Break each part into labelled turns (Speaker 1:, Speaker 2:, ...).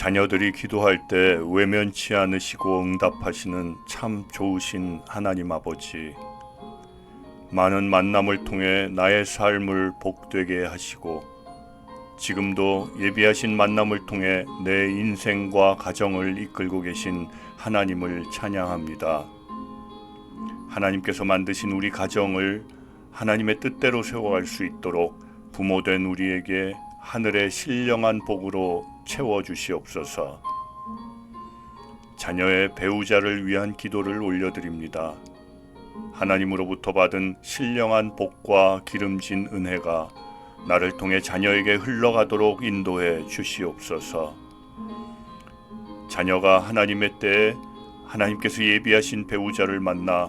Speaker 1: 자녀들이 기도할 때 외면치 않으시고 응답하시는 참 좋으신 하나님 아버지. 많은 만남을 통해 나의 삶을 복되게 하시고 지금도 예비하신 만남을 통해 내 인생과 가정을 이끌고 계신 하나님을 찬양합니다. 하나님께서 만드신 우리 가정을 하나님의 뜻대로 세워갈 수 있도록 부모된 우리에게 하늘의 신령한 복으로 채워 주시옵소서. 자녀의 배우자를 위한 기도를 올려드립니다. 하나님으로부터 받은 신령한 복과 기름진 은혜가 나를 통해 자녀에게 흘러가도록 인도해 주시옵소서. 자녀가 하나님의 때에 하나님께서 예비하신 배우자를 만나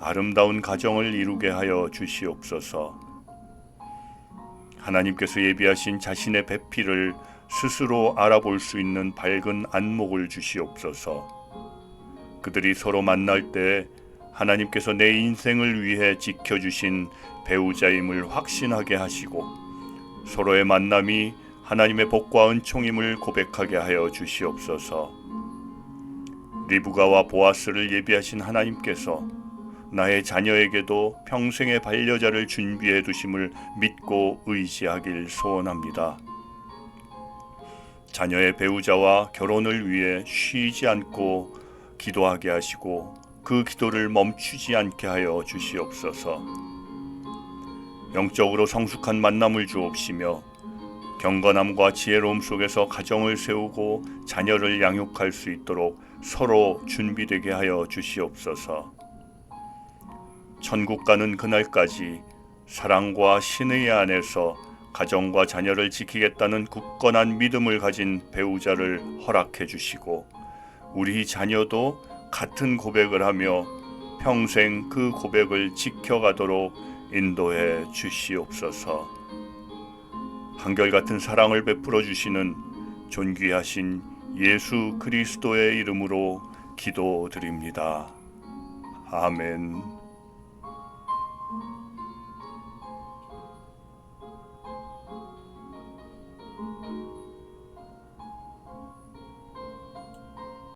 Speaker 1: 아름다운 가정을 이루게 하여 주시옵소서. 하나님께서 예비하신 자신의 배필을 스스로 알아볼 수 있는 밝은 안목을 주시옵소서. 그들이 서로 만날 때 하나님께서 내 인생을 위해 지켜주신 배우자임을 확신하게 하시고 서로의 만남이 하나님의 복과 은총임을 고백하게 하여 주시옵소서. 리브가와 보아스를 예비하신 하나님께서 나의 자녀에게도 평생의 반려자를 준비해 두심을 믿고 의지하길 소원합니다. 자녀의 배우자와 결혼을 위해 쉬지 않고 기도하게 하시고 그 기도를 멈추지 않게 하여 주시옵소서. 영적으로 성숙한 만남을 주옵시며 경건함과 지혜로움 속에서 가정을 세우고 자녀를 양육할 수 있도록 서로 준비되게 하여 주시옵소서. 천국 가는 그날까지 사랑과 신의 안에서 가정과 자녀를 지키겠다는 굳건한 믿음을 가진 배우자를 허락해 주시고 우리 자녀도 같은 고백을 하며 평생 그 고백을 지켜가도록 인도해 주시옵소서. 한결같은 사랑을 베풀어 주시는 존귀하신 예수 그리스도의 이름으로 기도드립니다. 아멘.